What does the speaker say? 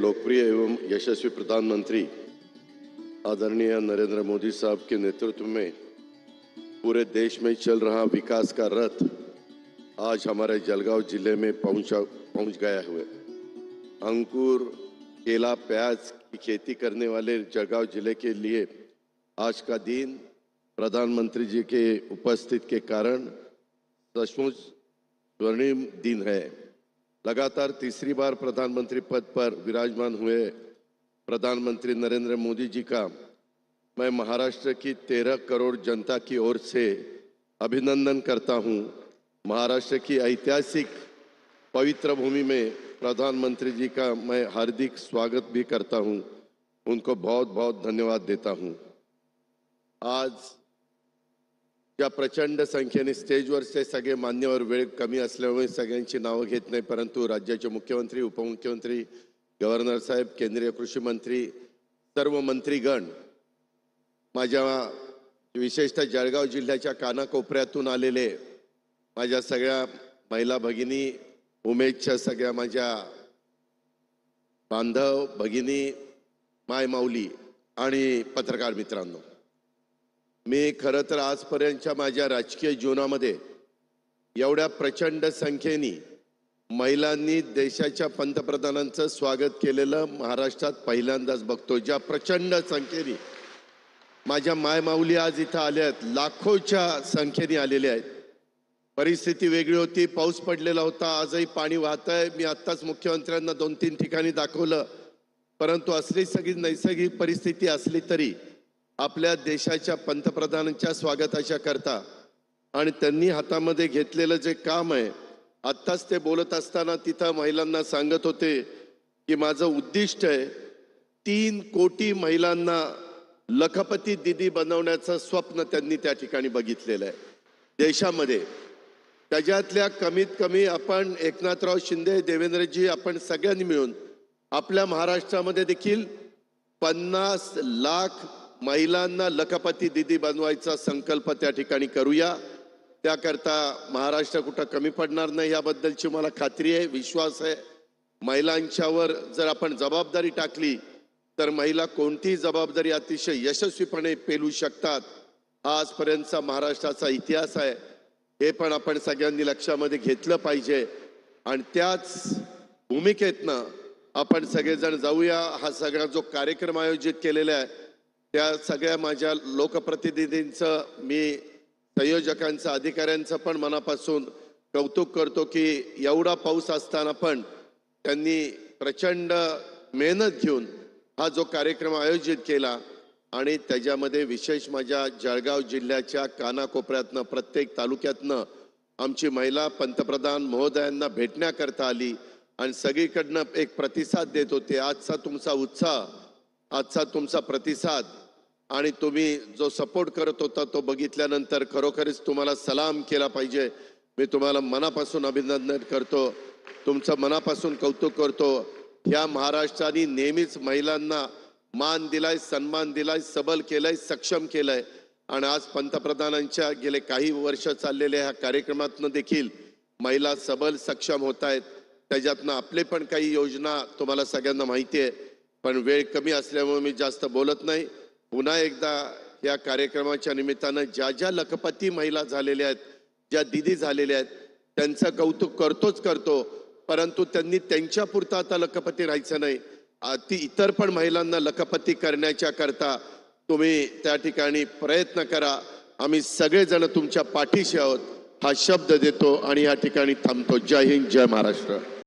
लोकप्रिय एवं यशस्वी प्रधानमंत्री आदरणीय नरेंद्र मोदी साहब के नेतृत्व में पूरे देश में चल रहा विकास का रथ आज हमारे जलगांव ज़िले में पहुँचा, पहुँच गया हुआ अंकुर, केला, प्याज की खेती करने वाले जलगांव ज़िले के लिए आज का दिन प्रधानमंत्री जी के उपस्थित के कारण सचमुच स्वर्णिम दिन है। लगातार तीसरी बार प्रधानमंत्री पद पर विराजमान हुए प्रधानमंत्री नरेंद्र मोदी जी का मैं महाराष्ट्र की तेरह करोड़ जनता की ओर से अभिनंदन करता हूँ। महाराष्ट्र की ऐतिहासिक पवित्र भूमि में प्रधानमंत्री जी का मैं हार्दिक स्वागत भी करता हूँ। उनको बहुत बहुत धन्यवाद देता हूँ। आज या प्रचंड संख्येने स्टेजवरचे सगळे मान्यवर वेळ कमी असल्यामुळे सगळ्यांची नावं घेत नाही परंतु राज्याचे मुख्यमंत्री उपमुख्यमंत्री गव्हर्नर साहेब केंद्रीय कृषी मंत्री सर्व मंत्रीगण माझ्या विशेषतः जळगाव जिल्ह्याच्या कानाकोपऱ्यातून आलेले माझ्या सगळ्या महिला भगिनी उमेदच्या सगळ्या माझ्या बांधव भगिनी माय माऊली आणि पत्रकार मित्रांनो. मी खरं तर आजपर्यंतच्या माझ्या राजकीय जीवनामध्ये एवढ्या प्रचंड संख्येने महिलांनी देशाच्या पंतप्रधानांचं स्वागत केलेलं महाराष्ट्रात पहिल्यांदाच बघतो. ज्या प्रचंड संख्येने माझ्या मायमाऊली आज इथं आल्या आहेत. लाखोच्या संख्येने आलेल्या आहेत. परिस्थिती वेगळी होती. पाऊस पडलेला होता. आजही पाणी वाहत आहे मी आत्ताच मुख्यमंत्र्यांना दोन तीन ठिकाणी दाखवलं. परंतु असली सगळी नैसर्गिक परिस्थिती असली तरी आपल्या देशाच्या पंतप्रधानांच्या स्वागताच्या करता. आणि त्यांनी हातामध्ये घेतलेलं जे काम आहे आत्ताच ते बोलत असताना तिथं महिलांना सांगत होते की माझं उद्दिष्ट आहे तीन कोटी महिलांना लखपती दिदी बनवण्याचं स्वप्न त्यांनी त्या ठिकाणी बघितलेलं आहे. देशामध्ये. त्याच्यातल्या कमीत कमी आपण एकनाथराव शिंदे देवेंद्रजी आपण सगळ्यांनी मिळून आपल्या महाराष्ट्रामध्ये देखील पन्नास लाख महिलांना लखपती दिदी बनवायचा संकल्प त्या ठिकाणी करूया. त्याकरता महाराष्ट्र कुठं कमी पडणार नाही याबद्दलची मला खात्री आहे विश्वास आहे. महिलांच्यावर जर आपण जबाबदारी टाकली तर महिला कोणतीही जबाबदारी अतिशय यशस्वीपणे पेलू शकतात. हा आजपर्यंतचा महाराष्ट्राचा इतिहास आहे. हे पण आपण सगळ्यांनी लक्षामध्ये घेतलं पाहिजे. आणि त्याच भूमिकेतनं आपण सगळेजण जाऊया. हा सगळा जो कार्यक्रम आयोजित केलेला आहे त्या सगळ्या माझ्या लोकप्रतिनिधींचं मी संयोजकांचं अधिकाऱ्यांचं पण मनापासून कौतुक करतो की एवढा पाऊस असताना पण त्यांनी प्रचंड मेहनत घेऊन हा जो कार्यक्रम आयोजित केला आणि त्याच्यामध्ये विशेष माझ्या जळगाव जिल्ह्याच्या कानाकोपऱ्यातनं प्रत्येक तालुक्यातनं आमची महिला पंतप्रधान महोदयांना भेटण्याकरता आली आणि सगळीकडनं एक प्रतिसाद देत होते. आजचा तुमचा उत्साह आजचा तुमचा प्रतिसाद आणि तुम्ही जो सपोर्ट करत होता तो बघितल्यानंतर खरोखरीच तुम्हाला सलाम केला पाहिजे. मी तुम्हाला मनापासून अभिनंदन करतो. तुमचं मनापासून कौतुक करतो. ह्या महाराष्ट्राने नेहमीच महिलांना मान दिलाय सन्मान दिलाय सबल केलाय सक्षम केलंय. आणि आज पंतप्रधानांच्या गेले काही वर्ष चाललेल्या ह्या कार्यक्रमातनं देखील महिला सबल सक्षम होत आहेत. त्याच्यातनं आपले पण काही योजना तुम्हाला सगळ्यांना माहिती आहे. पण वेळ कमी असल्यामुळे मी जास्त बोलत नाही. पुन्हा एकदा या कार्यक्रमाच्या निमित्तानं ज्या ज्या लखपती महिला झालेल्या आहेत ज्या दिदी झालेल्या आहेत त्यांचं कौतुक करतोच करतो. परंतु त्यांनी त्यांच्यापुरता आता लखपती राहायचं नाही. ती इतर पण महिलांना लखपती करण्याच्या करता तुम्ही त्या ठिकाणी प्रयत्न करा. आम्ही सगळेजण तुमच्या पाठीशी आहोत. हा शब्द देतो आणि या ठिकाणी थांबतो. जय हिंद जय महाराष्ट्र.